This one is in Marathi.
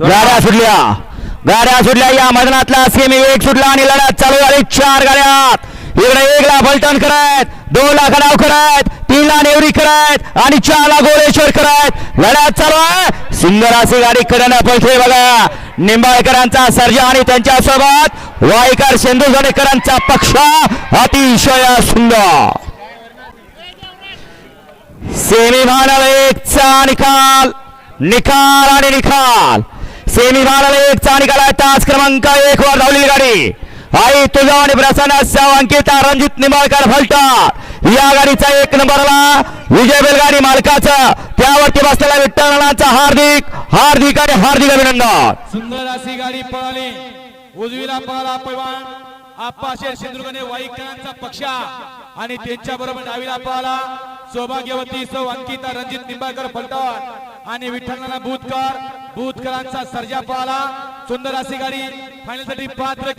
गाड्या सुटल्या. गाड्या सुटल्या. या मैदानातला सेमी एक सुटला आणि लढत चालू झाली. चार गाड्यात. इकडे एकला फलटण करत दोन ला खडाव करत तीन ला नेवरी करत आणि चार ला गोळेश्वर करत लढ्यात चालू आहे. सुंदर अशी गाडी कडनं पळते बघा. निंबाळकरांचा सर्जा आणि त्यांच्यासोबत वाईकर शेंदुरगडेकरांचा पक्ष अतिशय सुंदर. सेमी फायनल एकचा निकाल. निकाल आणि निकाल. सेमी फायनल एकचा निकाल आहे तास क्रमांक एक वर धावलेली गाडी आई तुझा आणि प्रसन्न साव अंकिता रणजित निंबाळकर फलटा या गाडीचा एक नंबरला विजय बेलगाडी मालकाचा त्यावरती बसलेला विठ्ठलनाचा हार्दिक हार्दिक आणि हार्दिक अभिनंदन सुंदर अशी गाडी पळाली उजवीला पळाला पैवान आप्पा शेर वाईकरांचा पक्षा आणि त्यांच्या बरोबर डावीला पळाला सौभाग्यवती सौ अंकिता रणजित निंबाळकर फलटण आणि विठ्ठलनाना भूतकर भूतकरांचा सर्जा पळाला सुंदर अशी गाडी फायनलसाठी पात्र